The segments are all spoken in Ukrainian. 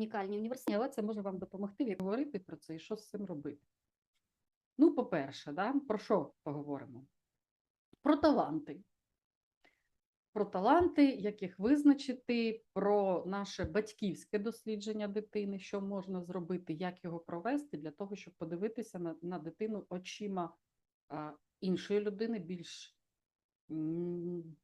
унікальні університети, але це може вам допомогти як говорити про це і що з цим робити. Ну, по-перше, да, про що поговоримо? Про таланти. Про таланти, як їх визначити, про наше батьківське дослідження дитини, що можна зробити, як його провести для того, щоб подивитися на, на дитину очима а, іншої людини, більш м,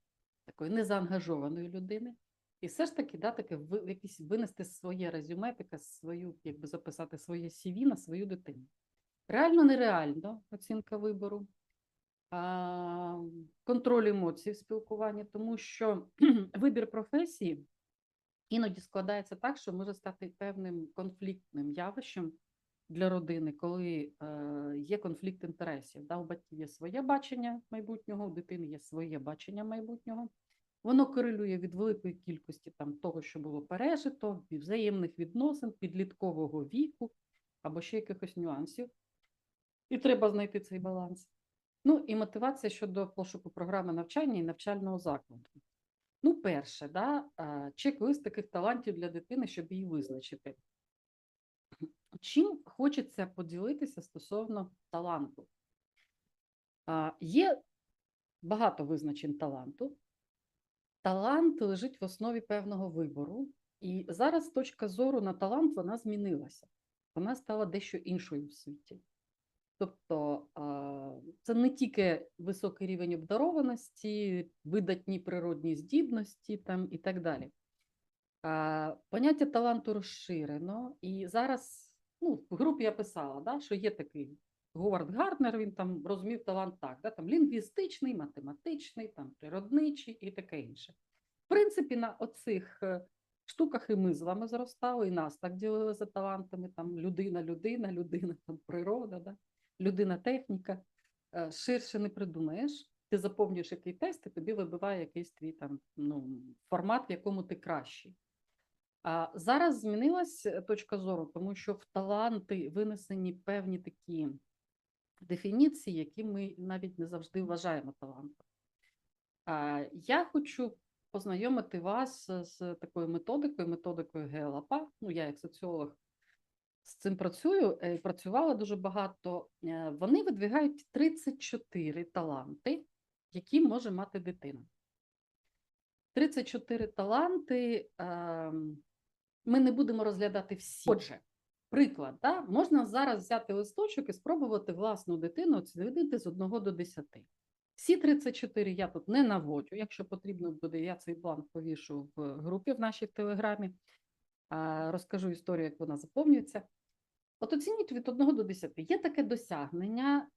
такої незаангажованої людини. І все ж таки, да, таке ви, якісь винести своє резюме, таке свою, якби записати своє CV на свою дитину. Реально нереально оцінка вибору, а, контроль емоцій в спілкуванні, тому що вибір професії іноді складається так, що може стати певним конфліктним явищем для родини, коли е, є конфлікт інтересів. Да? У батьків є своє бачення майбутнього, у дитини є своє бачення майбутнього. Воно корелює від великої кількості там, того, що було пережито, взаємних відносин, підліткового віку або ще якихось нюансів. І треба знайти цей баланс. Ну і мотивація щодо пошуку програми навчання і навчального закладу. Ну, перше, да, чек-лист таких талантів для дитини, щоб її визначити. Чим хочеться поділитися стосовно таланту? Є багато визначень таланту. Талант лежить в основі певного вибору, і зараз точка зору на талант вона змінилася. Вона стала дещо іншою в світі. Тобто це не тільки високий рівень обдарованості, видатні природні здібності там, і так далі. Поняття таланту розширено, і зараз ну, в групі я писала, да, що є такий Говард Гарднер, він там розумів талант так, да, там лінгвістичний, математичний, там природничий і таке інше. В принципі, на оцих е, штуках і ми з вами зростали, і нас так ділили за талантами, там людина, людина, людина, там природа, да, людина, техніка. Е, Ширше не придумаєш. Ти заповнюєш який тест, і тобі вибиває якийсь твій там ну, формат, в якому ти кращий. А зараз змінилась е, точка зору, тому що в таланти винесені певні такі дефініції, які ми навіть не завжди вважаємо талантом. Я хочу познайомити вас з такою методикою, методикою ГЛАПА. Ну, я як соціолог з цим працюю, е, працювала дуже багато. Е, Вони видвигають 34 таланти, які може мати дитина. 34 таланти. ем, Ми не будемо розглядати всі. Отже, приклад, да? можна зараз взяти листочок і спробувати власну дитину оцінити з 1 до 10. Всі 34 я тут не наводжу. Якщо потрібно буде, я цей бланк повішу в групі в нашій телеграмі. Розкажу історію, як вона заповнюється. От оцініть від 1 до 10. Є таке досягнення,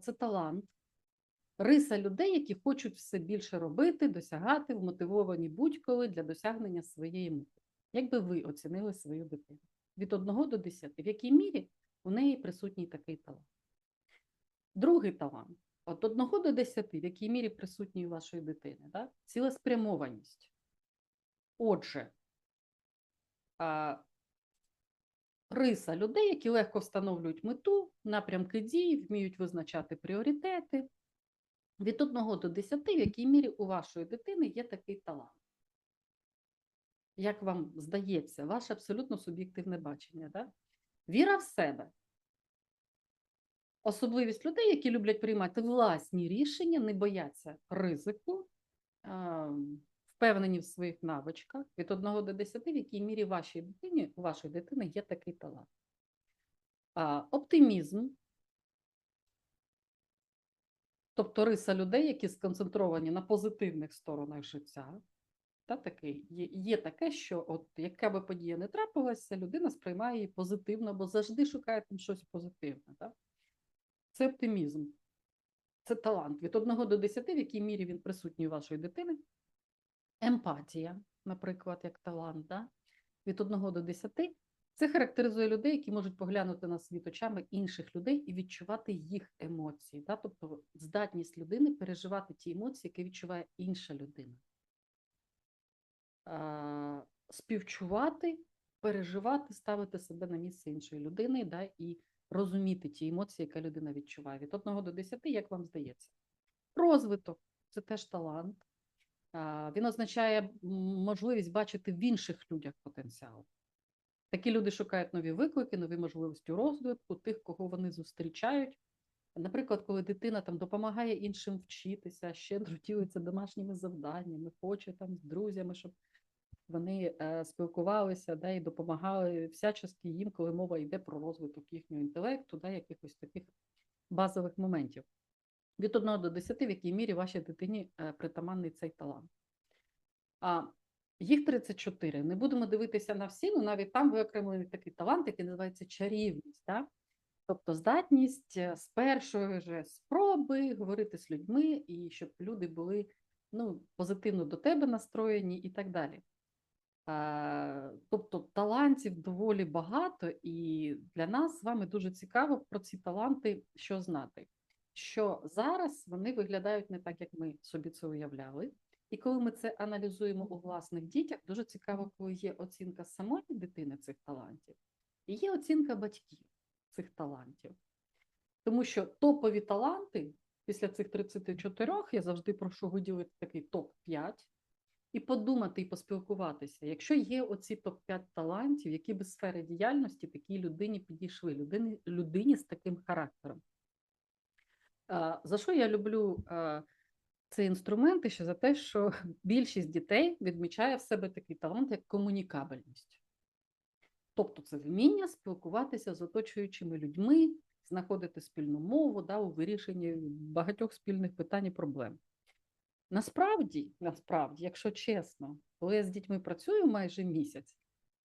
це талант, риса людей, які хочуть все більше робити, досягати, вмотивовані будь-коли для досягнення своєї мети. Як би ви оцінили свою дитину? Від 1 до 10. В якій мірі у неї присутній такий талант? Другий талант. От 1 до 10, в якій мірі присутній у вашої дитини, да? цілеспрямованість. Отже, а, риса людей, які легко встановлюють мету, напрямки дій, вміють визначати пріоритети. Від 1 до 10, в якій мірі у вашої дитини є такий талант. Як вам здається, ваше абсолютно суб'єктивне бачення, да? Віра в себе. Особливість людей, які люблять приймати власні рішення, не бояться ризику, впевнені в своїх навичках від 1 до 10, в якій мірі вашій дитині, у вашої дитини є такий талант. Оптимізм, тобто риса людей, які сконцентровані на позитивних сторонах життя. Та, такий, є, є таке, що от яка би подія не трапилася, людина сприймає її позитивно, бо завжди шукає там щось позитивне. Так? Це оптимізм, це талант. Від 1 до 10, в якій мірі він присутній у вашої дитини. Емпатія, наприклад, як талант. Да? Від 1 до 10 це характеризує людей, які можуть поглянути на світ очами інших людей і відчувати їх емоції. Да? Тобто здатність людини переживати ті емоції, які відчуває інша людина. А, співчувати, переживати, ставити себе на місце іншої людини да, і розуміти ті емоції, які людина відчуває. Від 1 до 10, як вам здається? Розвиток це теж талант. Він означає можливість бачити в інших людях потенціал. Такі люди шукають нові виклики, нові можливості розвитку, тих, кого вони зустрічають. Наприклад, коли дитина там допомагає іншим вчитися, щедро ділиться домашніми завданнями, хоче там з друзями, щоб вони е, спілкувалися да, і допомагали всячески їм, коли мова йде про розвиток їхнього інтелекту, да, якихось таких базових моментів. Від 1 до 10, в якій мірі вашій дитині е, притаманний цей талант. А їх 34. Не будемо дивитися на всі, але навіть там виокремлений такий талант, який називається чарівність. Да? Тобто здатність е, з першої ж спроби говорити з людьми, і щоб люди були ну, позитивно до тебе настроєні і так далі. А, Тобто талантів доволі багато, і для нас з вами дуже цікаво про ці таланти що знати. Що зараз вони виглядають не так, як ми собі це уявляли. І коли ми це аналізуємо у власних дітях, дуже цікаво, коли є оцінка самої дитини цих талантів, і є оцінка батьків цих талантів. Тому що топові таланти після цих 34 я завжди прошу виділити такий топ-5 і подумати і поспілкуватися. Якщо є оці топ-5 талантів, які би сфери діяльності такій людині підійшли, людині, людині з таким характером. За що я люблю а, цей інструмент і ще за те, що більшість дітей відмічає в себе такий талант, як комунікабельність. Тобто це вміння спілкуватися з оточуючими людьми, знаходити спільну мову да, у вирішенні багатьох спільних питань і проблем. Насправді, насправді, якщо чесно, коли я з дітьми працюю майже місяць,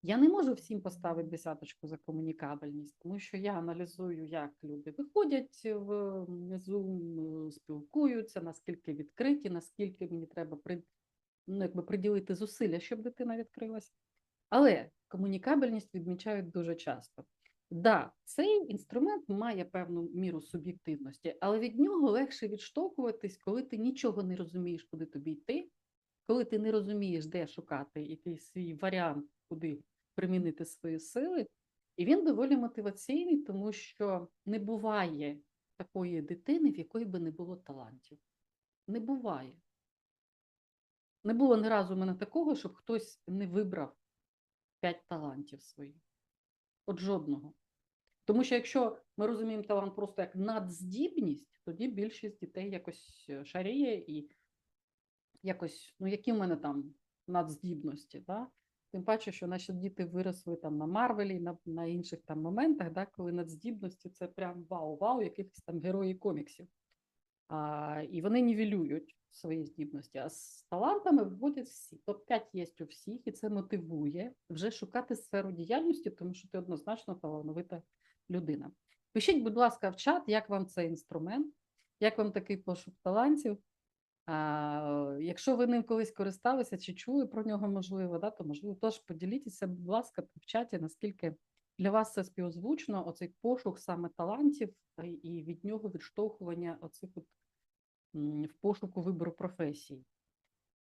я не можу всім поставити десяточку за комунікабельність, тому що я аналізую, як люди виходять в Zoom, спілкуються, наскільки відкриті, наскільки мені треба при, ну, якби приділити зусилля, щоб дитина відкрилася. Але комунікабельність відмічають дуже часто. Да, цей інструмент має певну міру суб'єктивності, але від нього легше відштовхуватись, коли ти нічого не розумієш, куди тобі йти, коли ти не розумієш, де шукати якийсь свій варіант, куди примінити свої сили. І він доволі мотиваційний, тому що не буває такої дитини, в якої би не було талантів. Не буває. Не було ні разу в мене такого, щоб хтось не вибрав п'ять талантів своїх. От жодного. Тому що якщо ми розуміємо талант просто як надздібність, тоді більшість дітей якось е, шаріє і якось, ну які в мене там надздібності, да? Тим паче, що наші діти виросли там на Марвелі, на на інших там моментах, да, коли надздібності це прям вау-вау, якихось там герої коміксів. А, І вони нівелюють свої здібності. А з талантами виводять всі. Топ-5 є у всіх, і це мотивує вже шукати сферу діяльності, тому що ти однозначно талановита людина. Пишіть, будь ласка, в чат, як вам цей інструмент, як вам такий пошук талантів. А, Якщо ви ним колись користалися чи чули про нього, можливо, да, то можливо теж поділіться, будь ласка, в чаті, наскільки для вас це співзвучно, оцей пошук саме талантів і від нього відштовхування оцих от в пошуку вибору професій.